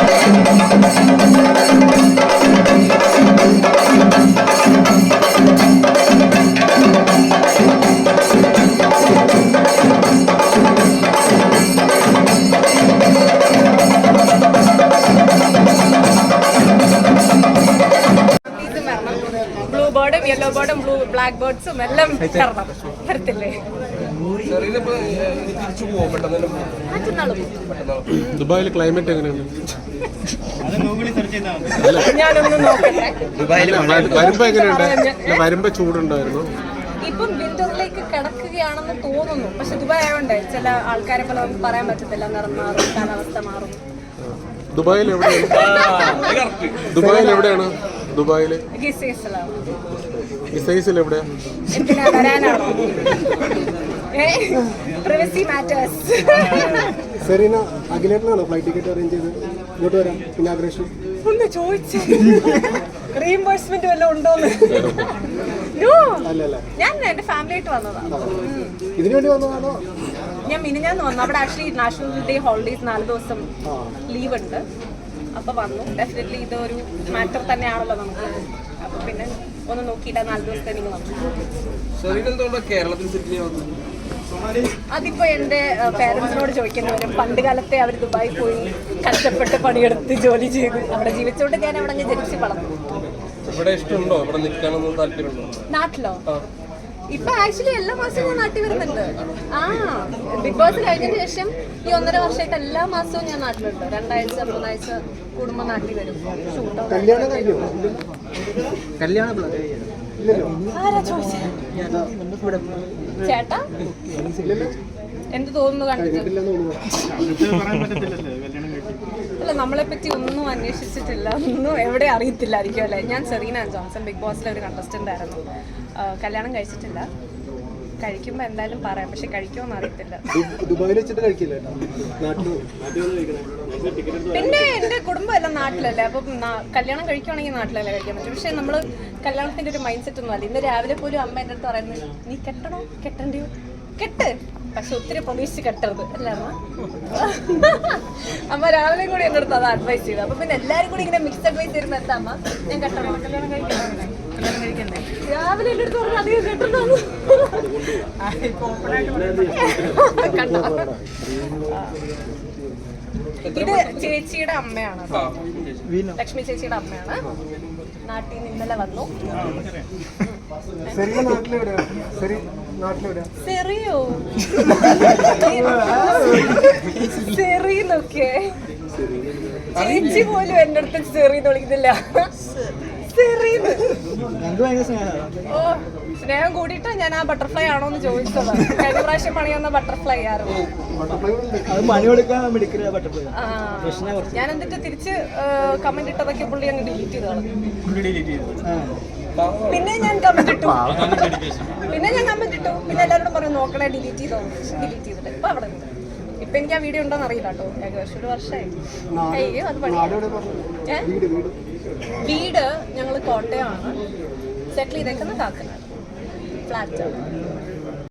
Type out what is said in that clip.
감사합니다. Yellow ബേർഡും blue black ബേർഡ്സും എല്ലാം വരണം വരത്തില്ലേ? ദുബായിൽ ക്ലൈമറ്റ് എങ്ങനെയാണ് ഞാനൊന്നും നോക്കട്ടെ വരുമ്പോ എങ്ങനെയുണ്ട്? വരുമ്പോ ചൂടുണ്ടായിരുന്നു? ഇപ്പം വിന്ററിലേക്ക് കിടക്കുകയാണെന്ന് തോന്നുന്നു. പക്ഷെ ദുബായ് ആയതുകൊണ്ട് ചില ആൾക്കാരെ പോലെ നമുക്ക് പറയാൻ പറ്റത്തില്ല. നിറം മാറും കാലാവസ്ഥ മാറും. ദുബായിൽ എവിടെയാണ്? ദുബായിൽ എവിടെയാണ്? ദുബായിൽ ഗിസൈസിൽ എവിടെ സെറീന അഖിലേട്ടനാണോ ഫ്ലൈറ്റ് ടിക്കറ്റ് അറേഞ്ച് ചെയ്ത് ഇങ്ങോട്ട് വരാം. ഇനാഗ്രേഷൻ ഒന്ന് ചോദിച്ചു. റീഇംബേഴ്സ്മെന്റ് വല്ലതും ഉണ്ടോന്ന്. ഞാൻ എന്റെ ഫാമിലി ആയിട്ട് വന്നതാണ് ഉം. ഇതിനു വേണ്ടി വന്നതാണോ? ഞാൻ മിനിഞ്ഞാന്ന് വന്നു. അവിടെ ആക്ച്വലി നാഷണൽ ഡേ ഹോളിഡേസ് നാല് ദിവസം ലീവ് ഉണ്ട്. അപ്പൊ വന്നു. ഡെഫിനറ്റ്ലി ഇതൊരു മാറ്റർ തന്നെയാണല്ലോ നമുക്ക്. അപ്പൊ പിന്നെ ഒന്ന് നോക്കിയിട്ട് നാല് ദിവസത്തെ നിങ്ങൾ അതിപ്പോ എന്റെ പേരൻസിനോട് ചോദിക്കുന്നവരും വരും പണ്ട് കാലത്തെ അവർ ദുബായി പോയി കഷ്ടപ്പെട്ട് പണിയെടുത്ത് ജോലി ചെയ്ത് അവിടെ ജീവിച്ചോണ്ട് ഞാൻ അവിടെ അങ്ങ് ജനിച്ച് വളർന്നു. നാട്ടിലോ? ഇപ്പൊ ആക്ച്വലി എല്ലാ മാസവും ഞാൻ നാട്ടിൽ വരുന്നുണ്ട്. ആ ബിഗ് ബോസ് കഴിഞ്ഞതിന് ശേഷം ഈ ഒന്നര വർഷമായിട്ട് എല്ലാ മാസവും ഞാൻ നാട്ടിലുണ്ട്. രണ്ടാഴ്ച മൂന്നാഴ്ച കുടുംബം നാട്ടിൽ വരും. ആരാ ചോദിച്ചേ? ചേട്ടാ? എന്ത് തോന്നുന്നു കണ്ടിട്ട്? അല്ല നമ്മളെ പറ്റി ഒന്നും അന്വേഷിച്ചിട്ടില്ല. ഒന്നും എവിടെ അറിയത്തില്ലായിരിക്കും അല്ലേ? ഞാൻ സെറീന ജോൺസൺ ബിഗ് ബോസിലെ ഒരു കണ്ടസ്റ്റന്റ് ആയിരുന്നു. കല്യാണം കഴിച്ചിട്ടില്ല. കഴിക്കുമ്പോൾ എന്തായാലും പറയാം. പക്ഷെ കഴിക്കുമെന്ന് അറിയത്തില്ല. ദുബായിൽ വെച്ചിട്ട് കഴിക്കില്ല? പിന്നെ എന്റെ കുടുംബം എല്ലാം നാട്ടിലല്ലേ? അപ്പൊ കല്യാണം കഴിക്കുവാണെങ്കിൽ നാട്ടിലല്ലേ കഴിക്കാൻ പറ്റും. പക്ഷെ നമ്മൾ കല്യാണത്തിന്റെ ഒരു മൈൻഡ് സെറ്റ് ഒന്നും അല്ല ഇന്ന് രാവിലെ പോലും അമ്മ എന്റെ അടുത്ത് പറയുന്നത് നീ കെട്ടണോ? കെട്ടണ്ടയോ? കെട്ട്. പക്ഷെ ഒത്തിരി പ്രതീക്ഷിച്ച് കെട്ടരുത് അല്ലേ അമ്മ? രാവിലെ കൂടി എന്റെ അടുത്ത് അത് അഡ്വൈസ് ചെയ്തു അപ്പൊ പിന്നെ എല്ലാവരും കൂടി ഇങ്ങനെ മിക്സ് അഡ്വൈസ് തരുമ്പോൾ എന്താ അമ്മ? ഞാൻ കെട്ടണം. രാവിലെ എന്റെ അടുത്ത് പറഞ്ഞു അധികം കെട്ടണോ കണ്ടോ? ഇത് ചേച്ചിയുടെ അമ്മയാണ് ലക്ഷ്മി ചേച്ചിയുടെ അമ്മയാണ്. നാട്ടിൽ നിന്ന് ഇന്നലെ വന്നു. സെറിയോ സെറിന്നൊക്കെ ചേച്ചി പോലും എന്റെ അടുത്ത് സെറിന്ന് വിളിക്കുന്നില്ല. സെറിന്ന് ഓ സ്നേഹം കൂടിയിട്ട് ഞാൻ ആ ബട്ടർഫ്ലൈ ആണോ എന്ന് ചോദിച്ചത്. കഴിഞ്ഞ പ്രാവശ്യം പണിയുന്ന ബട്ടർഫ്ലൈ ആയിരുന്നു. ബട്ടർഫ്ലൈ ഉണ്ട്. അത് പണി കൊടുക്കാൻ മെഡിക്കൽ ബട്ടർഫ്ലൈ ആ, ഞാൻ എന്നിട്ട് തിരിച്ച് കമന്റ് ഇട്ടതൊക്കെ പുള്ളി അങ്ങ് ഡിലീറ്റ് ചെയ്തതാണ്. കളഞ്ഞു പിന്നെ ഞാൻ കമന്റ് ഇട്ടു. പിന്നെ ഞാൻ കമന്റ് ഇട്ടു. പിന്നെ എല്ലാവരോടും പറഞ്ഞു നോക്കണേ ഡിലീറ്റ് ചെയ്തോ? ഡിലീറ്റ് ചെയ്തിട്ട്. ഇപ്പൊ അവിടെ ഇപ്പൊ എനിക്ക് ആ വീഡിയോ ഉണ്ടോന്ന് അറിയില്ല കേട്ടോ. ഏകദേശം ഒരു വർഷമായി. അയ്യോ അത് പണി? വീട് ഞങ്ങൾ ഞങ്ങൾ കോട്ടയമാണ്. സെറ്റിൽ ചെയ്തേക്കുന്ന കാക്കനാട്. ഫ്ലാറ്റ്